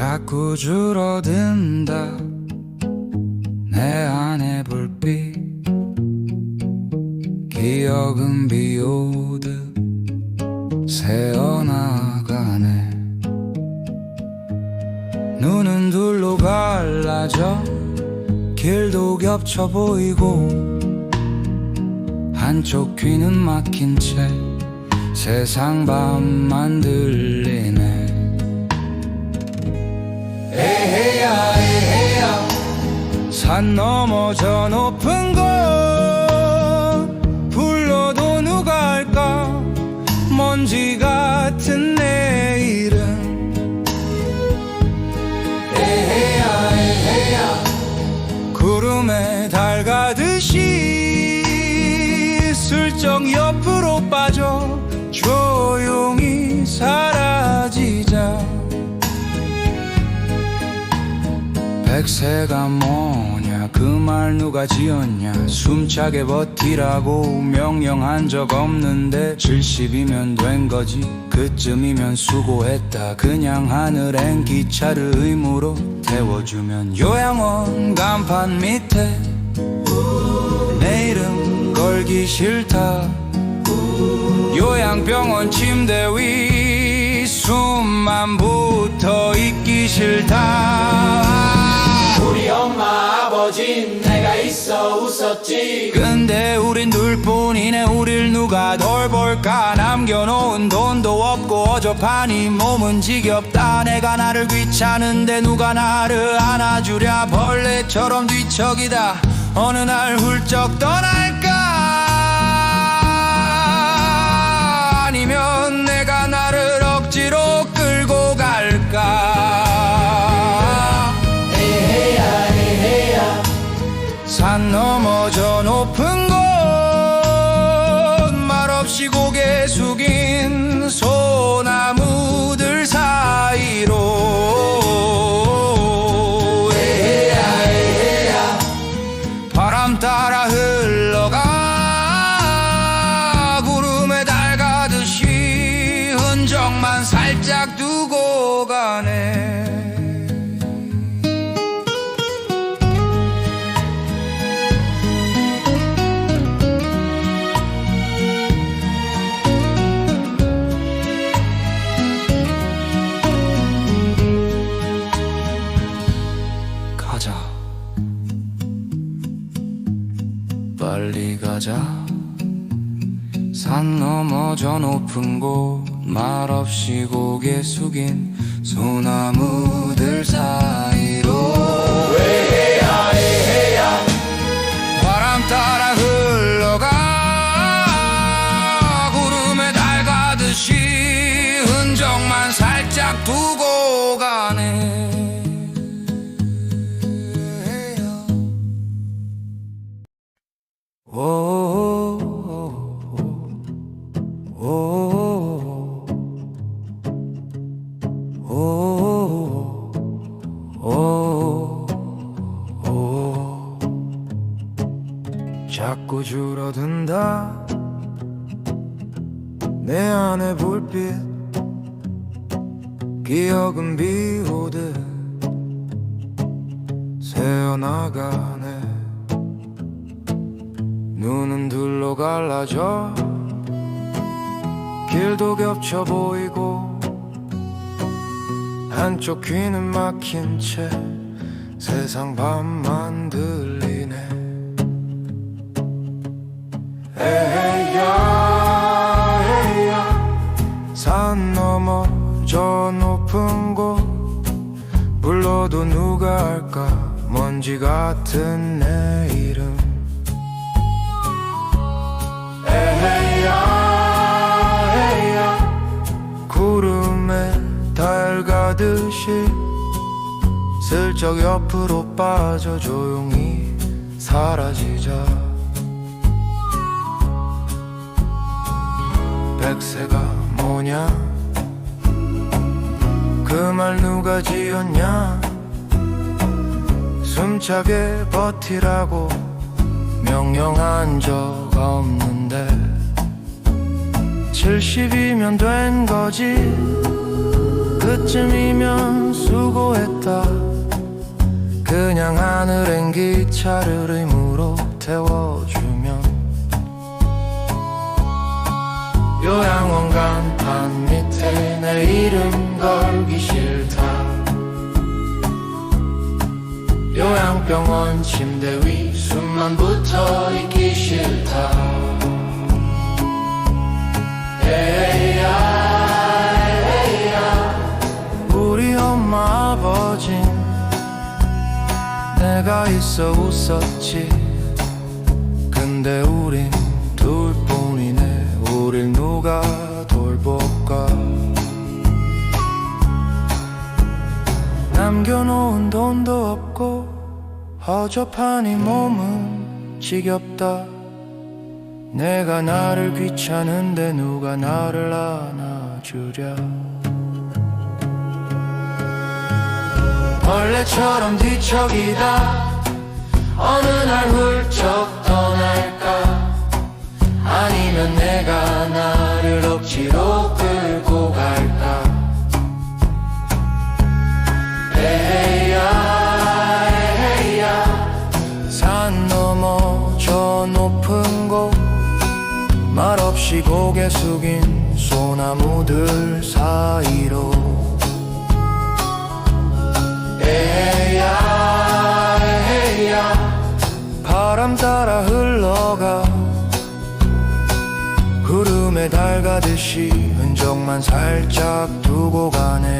자꾸 줄어든다. 내 안에 불빛 기억은 비오듯 새어나가네. 눈은 둘로 갈라져 길도 겹쳐 보이고 한쪽 귀는 막힌 채 세상 밤만 들리네 산 넘어 저 높은 곳. 불러도 누가 알까? 먼지 같은 내일은 에헤야 에헤야. 구름에 달 가듯이 슬쩍 옆으로 빠져 조용히 사라지자. 백세가 뭐냐 그 말 누가 지었냐? 숨차게 버티라고 명령한 적 없는데 70이면 된 거지. 그쯤이면 수고했다. 그냥 하늘엔 기차를 의무로 태워주면 요양원 간판 밑에 내 이름 걸기 싫다. 요양병원 침대 위 숨만 붙어 있기 싫다 우리 엄마 아버진 내가 있어 웃었지. 근데 우린 둘뿐이네. 우릴 누가 돌볼까? 남겨놓은 돈도 없고 어접하니 몸은 지겹다. 내가 나를 귀찮은데 누가 나를 안아주랴. 벌레처럼 뒤척이다. 어느 날 훌쩍 떠날 살짝 두고 가네 가자. 빨리 가자. 산 넘어 저 높은 곳 말없이 고개 숙인 소나무들 사이 자꾸 줄어든다. 내 안에 불빛 기억은 비오듯 새어나가네. 눈은 둘로 갈라져. 길도 겹쳐 보이고 한쪽 귀는 막힌 채 세상 밤만 들 에헤야 에헤야. 산 넘어 저 높은 곳. 불러도 누가 알까? 먼지 같은 내 이름. 에헤야 에헤야. 구름에 달 가듯이 슬쩍 옆으로 빠져 조용히 사라지자 백세가 뭐냐? 그 말 누가 지었냐? 숨차게 버티라고 명령한 적 없는데 70이면 된 거지. 그쯤이면 수고했다. 그냥 하늘엔 기차를 의무로 태워줘. 요양원 간판 밑에 내 이름 걸기 싫다. 요양병원 침대 위 숨만 붙어 있기 싫다. 우리 엄마 아버진 내가 있어 웃었지. 근데 우린 허접하니 몸은 지겹다. 내가 나를 귀찮은데 누가 나를 안아주랴. 벌레처럼 뒤척이다. 어느 날 훌쩍 높은 곳 말없이 고개 숙인 소나무들 사이로 에헤야 에헤야 바람 따라 흘러가. 구름에 달가듯이 흔적만 살짝 두고 가네